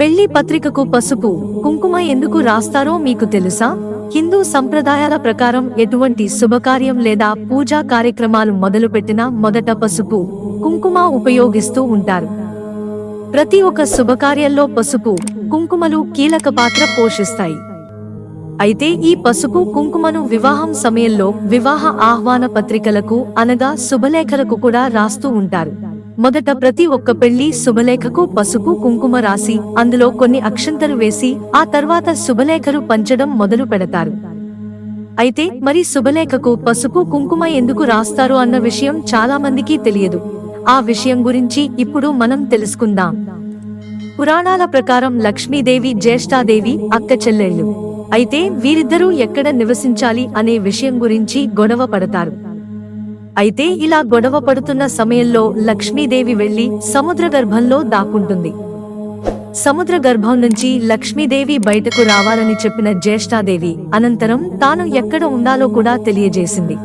పెళ్ళి పత్రికకు పసుపు కుంకుమ ఎందుకు రాస్తారో మీకు తెలుసా? హిందూ సంప్రదాయాల ప్రకారం ఎటువంటి శుభకార్యం లేదా పూజా కార్యక్రమాలు మొదలుపెట్టినా మొదట పసుపు కుంకుమ ఉపయోగిస్తూ ఉంటారు. ప్రతి ఒక్క శుభకార్యంలో పసుపు కుంకుమలు కీలక పాత్ర పోషిస్తాయి. అయితే ఈ పసుపు కుంకుమను వివాహం సమయంలో వివాహ ఆహ్వాన పత్రికలకు అనగా శుభలేఖలకు కూడా రాస్తూ ఉంటారు. మొదట ప్రతి ఒక్క పెళ్ళి శుభలేఖకు పసుపు కుంకుమ రాసి అందులో కొన్ని అక్షంతలు వేసి ఆ తర్వాత శుభలేఖలు పంచడం మొదలు పెడతారు. అయితే మరి శుభలేఖకు పసుపు కుంకుమ ఎందుకు రాస్తారు అన్న విషయం చాలా మందికి తెలియదు. ఆ విషయం గురించి ఇప్పుడు మనం తెలుసుకుందాం. పురాణాల ప్రకారం లక్ష్మీదేవి జ్యేష్ఠాదేవి అక్క చెల్లెళ్ళు. అయితే వీరిద్దరూ ఎక్కడ నివసించాలి అనే విషయం గురించి గొడవ పడతారు. అయితే ఇలా గొడవ పడుతున్న సమయంలో లక్ష్మీదేవి వెళ్ళి సముద్ర గర్భంలో దాక్కుంటుంది. సముద్ర గర్భం నుంచి లక్ష్మీదేవి బయటకు రావాలని చెప్పిన జ్యేష్ఠాదేవి అనంతరం తాను ఎక్కడ ఉండాలో కూడా తెలియజేసింది.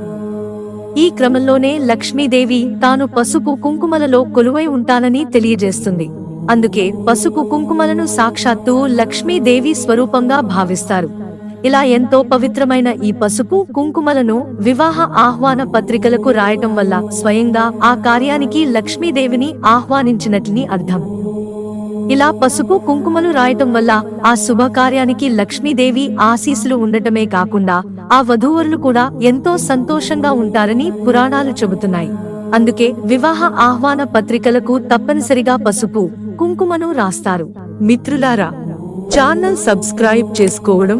ఈ క్రమంలోనే లక్ష్మీదేవి తాను పసుపు కుంకుమలలో కొలువై ఉంటానని తెలియజేస్తుంది. అందుకే పసుపు కుంకుమలను సాక్షాత్తు లక్ష్మీదేవి స్వరూపంగా భావిస్తారు. ఇలా ఎంతో పవిత్రమైన ఈ పసుపు కుంకుమలను వివాహ ఆహ్వాన పత్రికలకు రాయటం వల్ల స్వయంగా ఆ కార్యానికి లక్ష్మీదేవిని ఆహ్వానించినట్లని అర్థం. ఇలా పసుపు కుంకుమలు రాయటం వల్ల ఆ శుభకార్యానికి లక్ష్మీదేవి ఆశీస్సులు ఉండటమే కాకుండా ఆ వధూవరులు కూడా ఎంతో సంతోషంగా ఉంటారని పురాణాలు చెబుతున్నాయి. అందుకే వివాహ ఆహ్వాన పత్రికలకు తప్పనిసరిగా పసుపు కుంకుమను రాస్తారు. మిత్రులారా ఛానల్ సబ్స్క్రైబ్ చేసుకోవడం